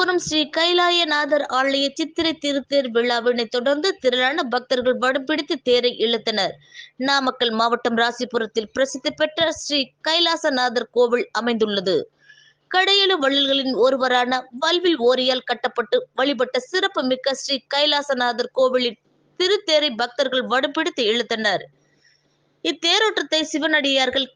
ராசிபுரம் ஸ்ரீ கைலாயநாதர் ஆலய சித்திரை திருத்தேர் விழாவினை தொடர்ந்து திரளான பக்தர்கள் வடம்பிடித்து தேரை இழுத்தனர். நாமக்கல் மாவட்டம் ராசிபுரத்தில் பிரசித்தி பெற்ற ஸ்ரீ கைலாசநாதர் கோவில் அமைந்துள்ளது. கடையெழு வள்ளல்களின் ஒருவரான வல்வில் ஓரியால் கட்டப்பட்டு வழிபட்ட சிறப்பு மிக்க ஸ்ரீ கைலாசநாதர் கோவிலின் திருத்தேரை பக்தர்கள் வடம்பிடித்து இழுத்தனர். இத்தேரோட்டத்தை சிவனடியார்கள்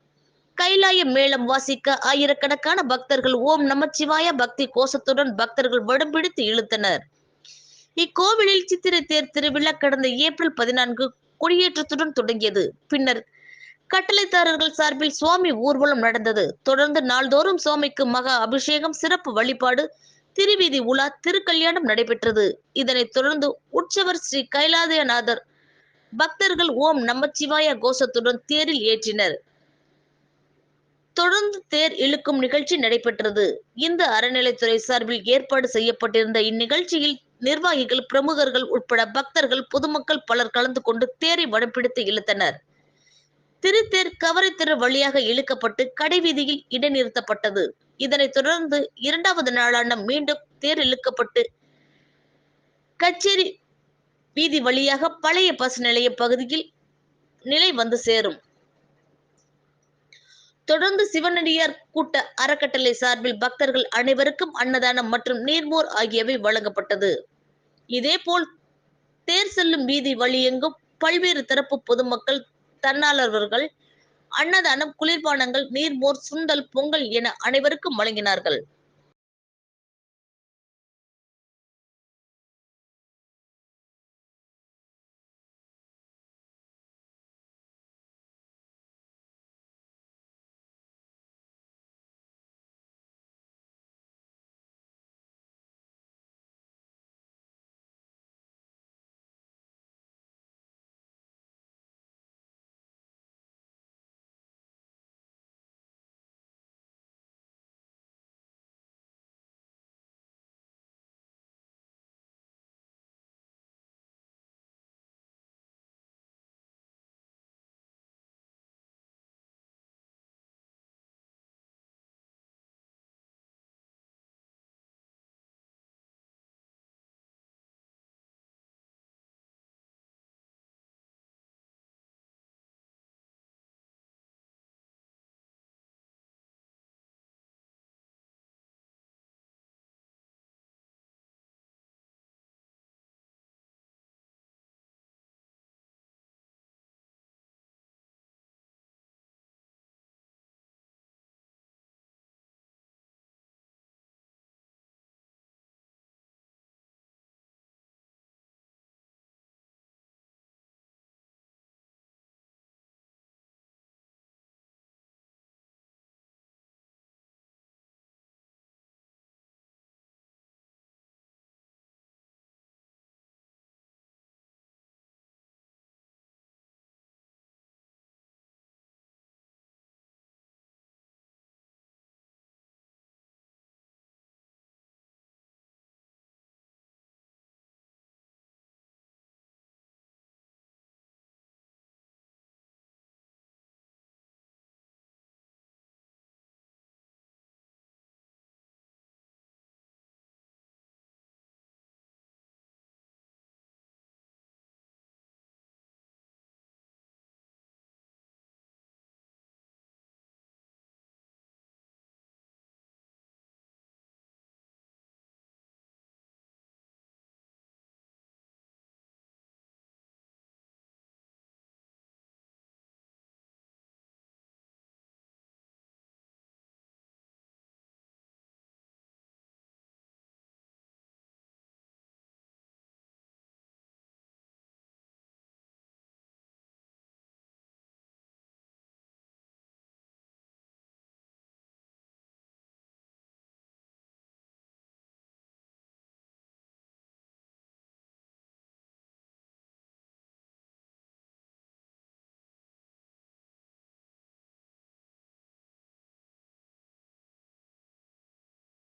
கைலாய மேளம் வாசிக்க ஆயிரக்கணக்கான பக்தர்கள் ஓம் நமச்சிவாய பக்தி கோஷத்துடன் பக்தர்கள் வடம்பிடித்து இழுத்தனர். இக்கோவிலில் சித்திரை தேர் திருவிழா கடந்த ஏப்ரல் பதினான்கு கொடியேற்றத்துடன் தொடங்கியது. பின்னர் கட்டளைதாரர்கள் சார்பில் சுவாமி ஊர்வலம் நடந்தது. தொடர்ந்து நாள்தோறும் சுவாமிக்கு மகா அபிஷேகம் சிறப்பு வழிபாடு திருவீதி உலா திருக்கல்யாணம் நடைபெற்றது. இதனைத் தொடர்ந்து உற்சவர் ஸ்ரீ கைலாதயநாதர் பக்தர்கள் ஓம் நமச்சிவாய கோஷத்துடன் தேரில் ஏற்றினர். தொடர்ந்து தேர் இழுக்கும் நிகழ்ச்சி நடைபெற்றது. இந்த அறநிலைத்துறை சார்பில் ஏற்பாடு செய்யப்பட்டிருந்த இந்நிகழ்ச்சியில் நிர்வாகிகள் பிரமுகர்கள் உட்பட பக்தர்கள் பொதுமக்கள் பலர் கலந்து கொண்டு தேரை வடம்பிடித்து இழுத்தனர். திருத்தேர் கவரைத்திரு வழியாக இழுக்கப்பட்டு கடைவீதியில் இடைநிறுத்தப்பட்டது. இதனைத் தொடர்ந்து இரண்டாவது நாளான மீண்டும் தேர் இழுக்கப்பட்டு கச்சேரி வீதி வழியாக பழைய பஸ் நிலைய பகுதியில் நிலை வந்து சேரும். தொடர்ந்து சிவனடியார் கூட்ட அறக்கட்டளை சார்பில் பக்தர்கள் அனைவருக்கும் அன்னதானம் மற்றும் நீர்மோர் ஆகியவை வழங்கப்பட்டது. இதேபோல் தேர் செல்லும் வீதி வழியெங்கும் பல்வேறு தரப்பு பொதுமக்கள் தன்னார்வலர்கள் அன்னதானம் குளிர்பானங்கள் நீர்மோர் சுண்டல் பொங்கல் என அனைவருக்கும் வழங்கினார்கள்.